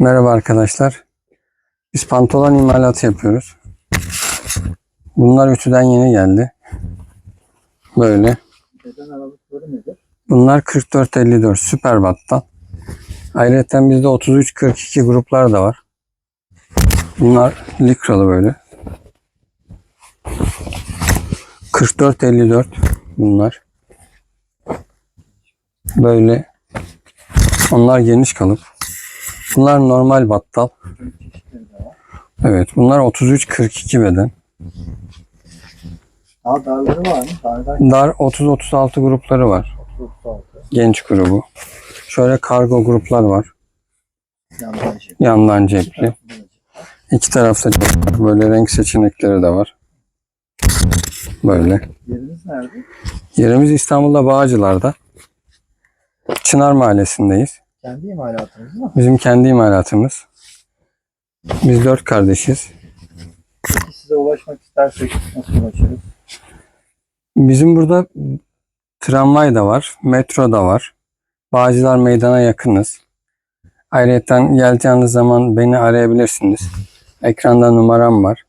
Merhaba arkadaşlar. Biz pantolon imalatı yapıyoruz. Bunlar ütüden yeni geldi. Böyle. Bunlar 44-54 süper battal. Ayrıca bizde 33-42 gruplar da var. Bunlar likralı böyle. 44-54 bunlar. Böyle. Onlar geniş kalıp. Bunlar normal battal. Evet bunlar 33-42 beden. Daha darları var mı? Darlar Dar 30-36 grupları var. 36. Genç grubu. Şöyle kargo gruplar var. Yandan şey. Yandan cepli. İki tarafta cep- böyle renk seçenekleri de var. Böyle. Yeriniz nerede? Yerimiz İstanbul'da Bağcılar'da. Çınar Mahallesi'ndeyiz. Kendi imalatınız mı? Bizim kendi imalatımız. Biz dört kardeşiz. Peki size ulaşmak istersek nasıl ulaşırız? Bizim burada tramvay da var, metro da var. Bağcılar Meydan'a yakınız. Ayrıca geleceğiniz zaman beni arayabilirsiniz. Ekranda numaram var.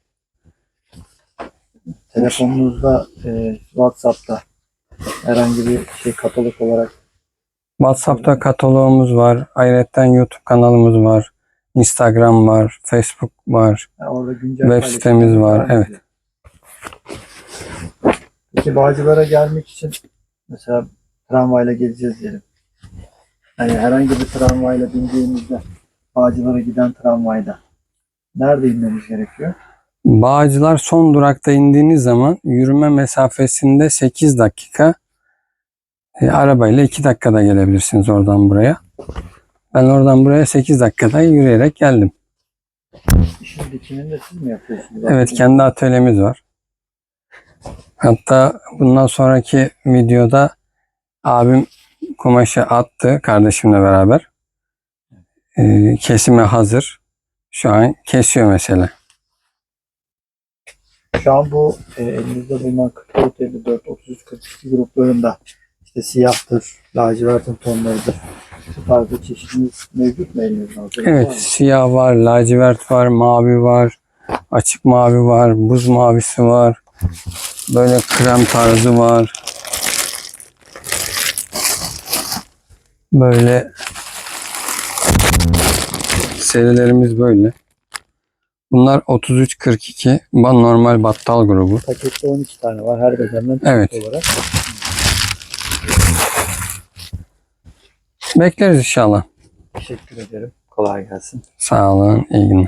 Telefonunuzda, e, WhatsApp'ta herhangi bir şey katalog olarak WhatsApp'ta kataloğumuz var. Ayrıca YouTube kanalımız var. Instagram var. Facebook var. yani orada güncel Web sitemiz var, devam evet. Peki Bağcılar'a gelmek için mesela tramvayla geleceğiz diyelim. Yani herhangi bir tramvayla bindiğimizde Bağcılar'a giden tramvayda nerede inmemiz gerekiyor? Bağcılar son durakta indiğiniz zaman yürüme mesafesinde 8 dakika. E, arabayla 2 dakikada gelebilirsiniz oradan buraya. Ben oradan buraya 8 dakikada yürüyerek geldim. İşin dikimini de siz mi yapıyorsunuz? Evet kendi atölyemiz var. Hatta bundan sonraki videoda abim kumaşı attı kardeşimle beraber. E, kesime hazır. Şu an kesiyor mesela. Şu an bu e, elimizde bulunan 44, 54, 33, 42 gruplarında işte siyahtır, lacivertin tonlarıdır. Bu tarzda çeşitiniz mevcut mu elinizde? Var Evet, siyah var, lacivert var, mavi var, açık mavi var, buz mavisi var. Böyle krem tarzı var. Böyle serilerimiz böyle. Bunlar 33-42. Bu normal battal grubu. Pakette 12 tane var her bedenden Evet. olarak. Bekleriz inşallah. Teşekkür ederim. Kolay gelsin. Sağ olun, iyi günler.